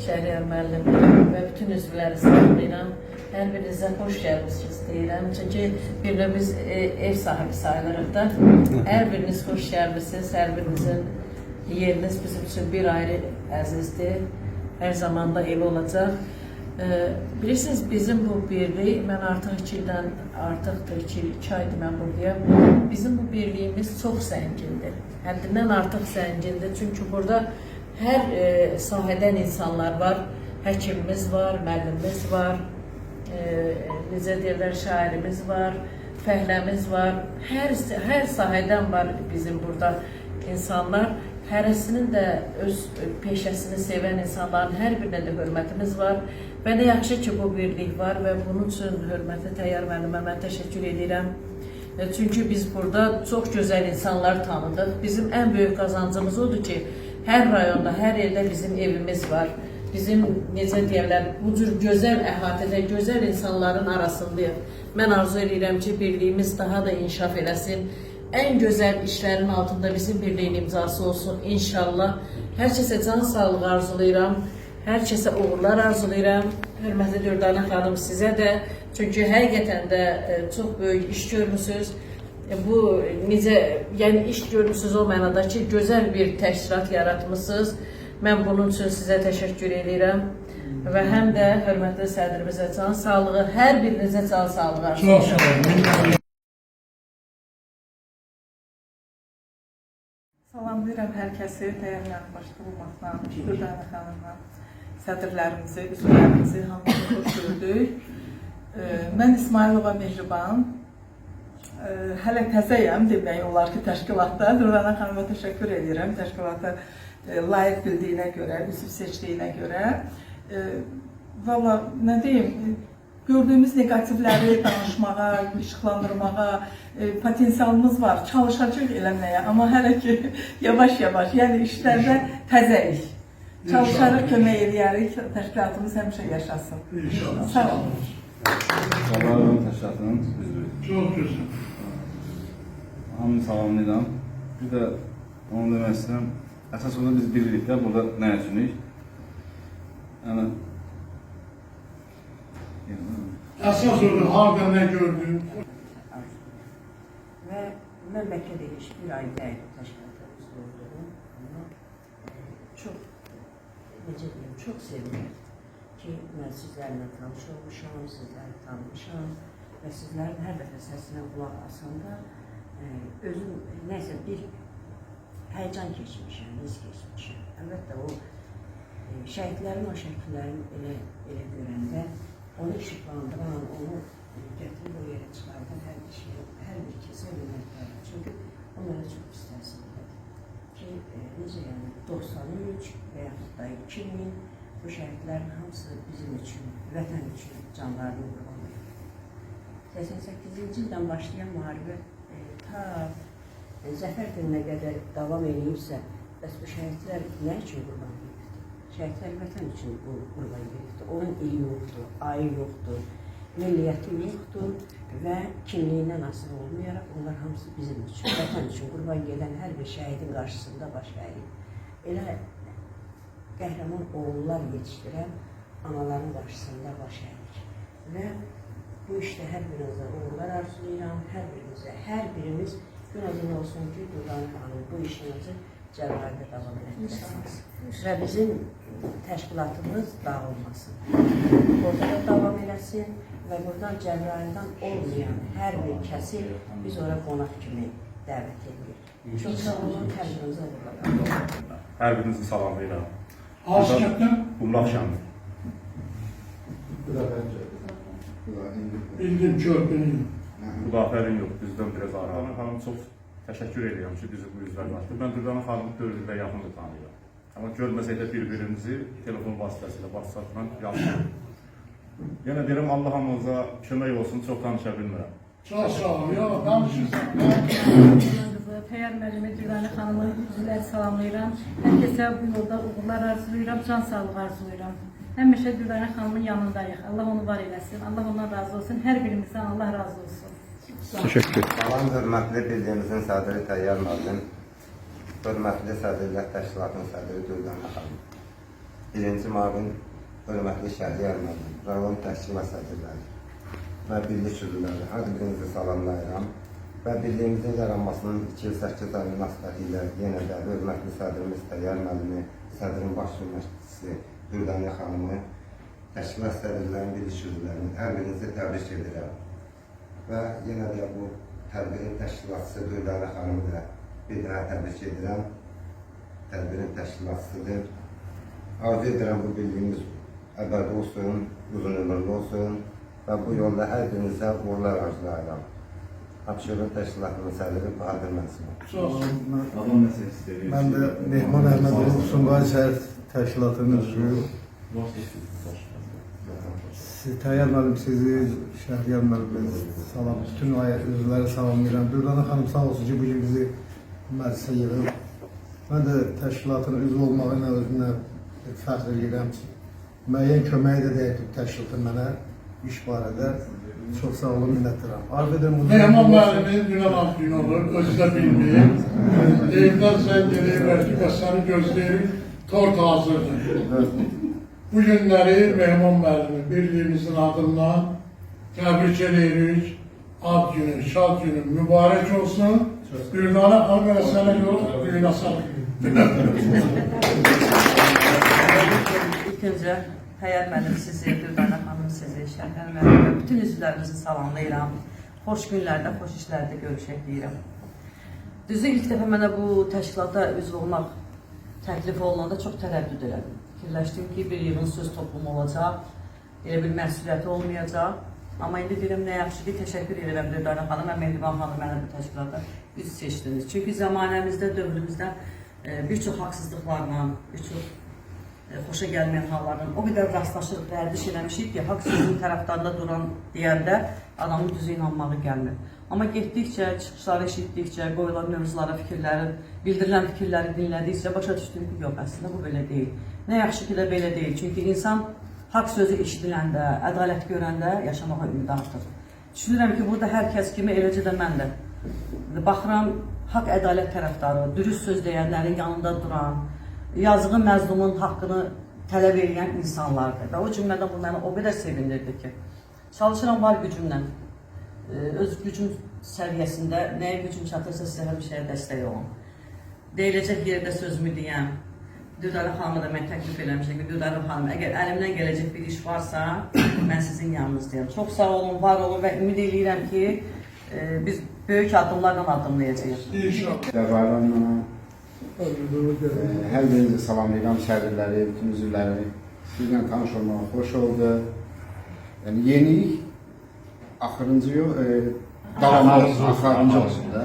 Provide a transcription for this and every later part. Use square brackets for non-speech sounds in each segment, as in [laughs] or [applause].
Şəhriyar müəllim və bütün üzvləri salamlayıram. Hər birinizə xoş gəlmisiniz deyirəm. Çünki bir də biz e, ev sahibi sayılırıq da. Hər biriniz xoş gəlmisiniz. Hər birinizin yeriniz bizim üçün bir ayrı əzizdir. Hər zaman da elə olacaq. E, bilirsiniz bizim bu birlik, mən artıq iki ildən artıqdır, iki, iki aydır mən buradayım. Bizim bu birliyimiz çox zəngindir. Həddindən artıq zəngindir. Çünki burada hər e, sahədən insanlar var. Həkimimiz var, müəllimimiz var, e, necə deyirlər, şairimiz var, fəhləmiz var. Hər hər sahədən var bizim burada insanlar. Hərəsinin də öz peşəsini sevən insanların hər birinə də hörmətimiz var. Və nə yaxşı ki, bu birlik var və bunun üçün hörmətli Təyyar müəllimə mən təşəkkür edirəm. E, Çünki biz burada çox gözəl insanlar tanıdıq. Bizim ən böyük qazancımız odur ki, hər rayonda, hər yerdə bizim evimiz var. Bizim necə deyirlər, bu cür gözəl əhatədə, gözəl insanların arasındayıq. Mən arzu edirəm ki, birliyimiz daha da inkişaf eləsin. Ən gözəl işlərin altında bizim birliyin imzası olsun inşallah. Hər kəsə can sağlığı arzulayıram. Hər kəsə uğurlar arzulayıram. Hörmətli Dürdana xanım sizə də. Çünki həqiqətən də e, çox böyük iş görmüsünüz. E, Bu necə, yəni iş görmüsünüz o mənada ki, gözəl bir təşkilat yaratmısınız. Mən bunun üçün sizə təşəkkür edirəm. Və həm də hörmətli sədrimizə can sağlığı, hər birinizə can sağlığı arzulayıram. Çox sağ olun. Salamlayıram hər kəsi, dəyərli başda olmaqla, Dürdana xanımla, sədrlərimizi, üzvlərimizi hamısını xoş gördük. Ee, Mən İsmailova Mehriban. Ee, Hələ təzəyəm demək olar ki, təşkilatda. Dürdana xanıma təşəkkür edirəm təşkilata e, layiq bildiyinə görə, üzv seçdiyinə görə. Ee, Valla nə deyim, gördüyümüz negativləri danışmağa, işıqlandırmağa e, potensialımız var. Çalışacağıq eləməyə, amma hələ ki [laughs] yavaş-yavaş, yəni işlərdə təzəyik. Çalışarıq, kömək eləyərik, təşkilatımız həmişə yaşasın. İnşallah. Sağ olun. Sabahın təşkilatının üzvü. Çox gözəl. Hamını salamlayıram. Bir də onu demək istəyirəm. Əsas olaraq biz birlikdə burada nə üçünük? Yəni Əsas odur, harda nə gördün? Ve memleket ilişki aile teşkilatı üzvü olduğum ama e, çok necə deyim, çok sevinirdim ki, mən sizlərlə tanış olmuşam, sizləri tanımışam və sizlərin hər dəfə səsinə qulaq asanda e, özüm nəsə bir həyəcan keçmişəm, hiss keçmişəm. Əlbəttə o e, şəhidlərin o şəkillərini elə, elə görəndə onu işıqlandıran, onu gətirib o yerə çıxardan hər bir şey, hər bir kəsə minnətdarım. Çünki o mənə çox pis təsir elədi. Ki, e, necə yəni 93 və yaxud da 2000 bu şəhidlərin hamısı bizim üçün, vətən üçün canlarını qurban verdi. 88-ci ildən başlayan müharibə ta e, zəfər gününə qədər davam edibsə, bəs bu şəhidlər nə üçün qurban verdi? Şəhidlər vətən üçün qurban verdi. Onun ili yoxdur, ayı yoxdur, milliyyəti yoxdur və kimliyindən asılı olmayaraq onlar hamısı bizim üçün, vətən üçün qurban gedən hər bir şəhidin qarşısında baş əyib. Elə qəhrəman oğullar yetişdirən anaların qarşısında baş əyir. Və bu işdə hər birinizə uğurlar arzulayıram, hər birinizə, hər birimiz gün o gün olsun ki, Duran xanım bu işinizi Cəbrayildə davam etdirsiniz. Və bizim təşkilatımız dağılmasın. Burada da davam eləsin və buradan Cəbrayildən olmayan hər bir kəsi biz ora qonaq kimi dəvət edirik. Çox sağ olun, hər birinizə uğurlar. Hər birinizi salamlayıram. Askətdən Qumlaq şənli. Bildim körpünü. Müdafiənin yox, bizdən biraz aralı. Xanım çox təşəkkür edirəm ki, bizi bu üzvə qatdı. Mən Dürdana xanımı 4 ildə yaxındır tanıyıram. Amma görməsək də bir-birimizi telefon vasitəsilə, WhatsApp-la yazırıq. Yenə deyirəm Allah hamınıza kömək olsun, çox danışa bilmirəm. Çox sağ ol. Ya danışırsan. Peyğəmbər müəllimi Düvəni xanımı üzvləri salamlayıram. Hər kəsə bu yolda uğurlar arzulayıram, can sağlığı arzulayıram. Həmişə Düvəni xanımın yanındayıq. Allah onu var eləsin. Allah ondan razı olsun. Hər birimizdən Allah razı olsun. Salam hörmətli birliyimizin sədri Təyyar müəllim, hörmətli sədrlər təşkilatının sədri Dürdana xanım. birinci müavin hörmətli Şəhriyar müəllim, rayon təşkilat sədrləri və birlik üzvləri, hər birinizi salamlayıram və birliyimizin yaranmasının 2 il 8 ay münasibəti ilə yenə də hörmətli sədrimiz Təyyar müəllimi, sədrin baş məşqçisi Dürdaniyə xanımı, təşkilat sədrlərinin, birlik üzvlərini hər birinizi təbrik edirəm. Və yenə də bu tədbirin təşkilatçısı Dürdaniyə xanımı da bir daha təbrik edirəm. Tədbirin təşkilatçısıdır. Arzu edirəm bu birliyimiz əbədi olsun, uzun ömürlü olsun və bu yolda hər birinizə uğurlar arzulayıram. Abşeron təşkilatının sədri Bahadır Məsum. Sağ olun. İstəyir. Mən də Mehman Əhmədov Sumqayıt şəhər təşkilatının üzvüyüm. Siz Təyyar müəllim sizi, Şəhriyar müəllim salam, bütün üzvləri salamlayıram. Dürdana xanım sağ olsun ki, bu gün bizi məclisə yığıb. Mən də təşkilatın üzv olmağı ilə özümlə fəxr edirəm ki, müəyyən köməyi də dəyib təşkilatın mənə iş barədə. Çox sağ olun, minnətdaram. Arzu edirəm ömürlü olsun. müəllimin dünən alt gün olur, özü də bilməyib. Evdən ki, bəs səni gözləyirik, tort hazırdır. Bu günləri Mehman müəllimi birliyimizin adından təbrik edirik. Ad günü, şad günü mübarək olsun. Dürdana xanım elə sənə görə düyünə sağlık. İlk öncə müəllim sizi, Dürdana xanım sizi, Şəhər müəllim bütün üzvlərimizi salamlayıram. Xoş günlərdə, xoş işlərdə görüşək deyirəm. Düzü ilk dəfə mənə bu təşkilata üzv olmaq təklifi olunanda çox tərəddüd elədim. Fikirləşdim ki, bir yığın söz toplumu olacaq, elə bir məsuliyyəti olmayacaq. Amma indi deyirəm nə yaxşı ki, təşəkkür edirəm Dürdana xanım və Mehriban xanım mənə bu təşkilata üz seçdiniz. Çünki zamanəmizdə, dövrümüzdə e, bir çox haqsızlıqlarla, bir çox xoşa gəlməyən hallardan o qədər rastlaşırıq, vərdiş eləmişik ki, haqq sözün tərəfdarında duran deyəndə adamın düzü inanmağı gəlmir. Amma getdikcə, çıxışları eşitdikcə, qoyulan mövzulara, fikirləri, bildirilən fikirləri dinlədikcə başa düşdüm ki, yox, əslində bu belə deyil. Nə yaxşı ki də belə deyil. Çünki insan haqq sözü eşidiləndə, ədalət görəndə yaşamağa ümid artır. Düşünürəm ki, burada hər kəs kimi eləcə də mən də baxıram haqq ədalət tərəfdarı, dürüst söz deyənlərin yanında duran, yazığı məzlumun haqqını tələb edən insanlardır. Və o cümlədən bu məni o qədər sevindirdi ki, çalışıram var gücümlə, e, öz gücüm səviyyəsində nəyə gücüm çatırsa sizə həmişə dəstək olun. Deyiləcək yerdə sözümü deyəm. Düdara xanıma da mən təklif eləmişəm ki, Düdara xanım, əgər əlimdən gələcək bir iş varsa, [coughs] mən sizin yanınızdayım. Çox sağ olun, var olun və ümid eləyirəm ki, e, biz böyük addımlarla addımlayacağıq. İnşallah. Dəvələrlə hər birinizi salamlayıram, şəhərləri, bütün üzvləri. Sizlə tanış olmaq xoş oldu. Yəni yenilik axırıncı yox, e, davamlı olsun, axırıncı olsun da.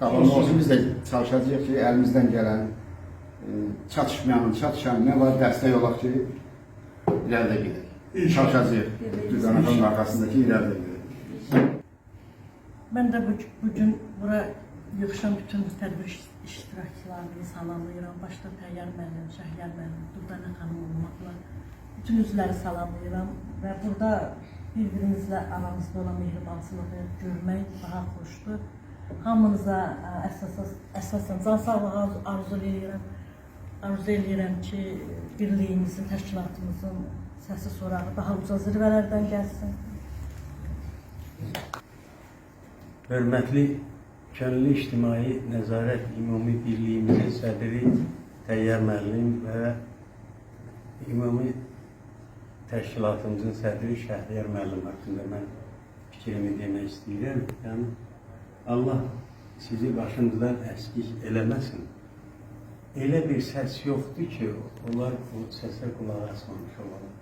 Davamlı olsun. Biz də çalışacağıq ki, əlimizdən gələn e, çatışmayan, çatışan nə var dəstək olaq ki, irəlidə gedək. İnşallah. Çalışacağıq. Düzənənin arxasındakı irəlidə gedək. Ben de bu, bugün bura yığışan bütün tədbir iş- iştirakçılarını salamlayıram. Başda Təyyar müəllim, Şəhriyar müəllim, Durdana xanım olmaqla bütün üzvləri salamlayıram və burada bir-birimizlə aramızda olan mehribançılığı görmək daha xoşdur. Hamınıza ə, əsasən, əsasən can sağlığı arzu, arzu edirəm. Arzu edirəm ki, birliyimizin, təşkilatımızın səsi sorağı daha uca zirvələrdən gəlsin. Hörmətli Könüllü İctimai Nəzarət Ümumi Birliyimizin sədri Təyyar müəllim və Ümumi təşkilatımızın sədri Şəhriyar müəllim haqqında mən fikrimi demək istəyirəm. Yəni Allah sizi başınızdan əskik eləməsin. Elə bir səs yoxdur ki, onlar bu səsə qulaq asmamış olalım.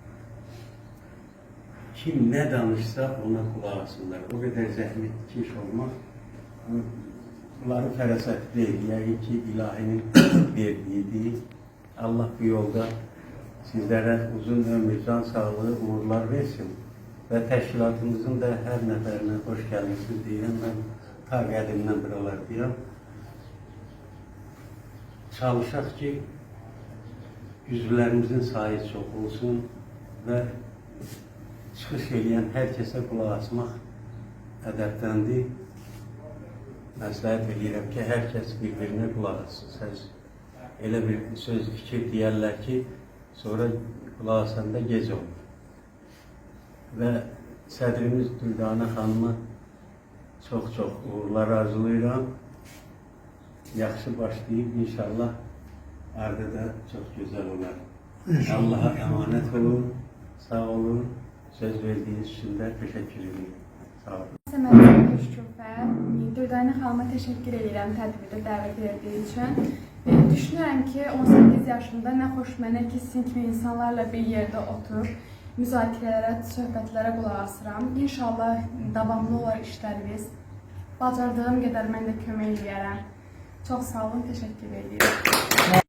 Kim nə danışsa ona qulaq asınlar. O qədər zəhmətkeş olmaq bunların fərasəti deyil. Yəqin ki, ilahinin [clears throat] verdiyidir. Allah bu yolda sizlərə uzun ömür, can sağlığı, uğurlar versin. Və təşkilatımızın da hər nəfərinə xoş gəlmişsiniz deyirəm. Mən ta qədimdən buralardayam. Çalışaq ki, üzvlərimizin sayı çox olsun və çıxış edən hər kəsə qulaq asmaq. Məsləhət edirəm ki, hər kəs bir-birinə qulaq. Söz, elə bir söz fikir deyərlər ki, Sonra qulaq asanda gec oldu. Və sədrimiz Düldana xanıma çox-çox uğurlar arzulayıram. Yaxşı başlayıb inşallah ardı da çox gözəl olar. Allah'a emanet olun. Sağ olun. Söz verdiğiniz için de teşekkür ederim. Sağ olun. Dürdane xanıma təşəkkür edirəm tədbirdə dəvət etdiyi üçün. E, Düşünürəm ki, 18 yaşında nə xoş mənə ki, sizin insanlarla bir yerdə oturub, müzakirələrə, söhbətlərə qulaq asıram. İnşallah davamlı olar işləriniz. Bacardığım qədər mən də kömək edərəm. Çox sağ olun, təşəkkür edirəm.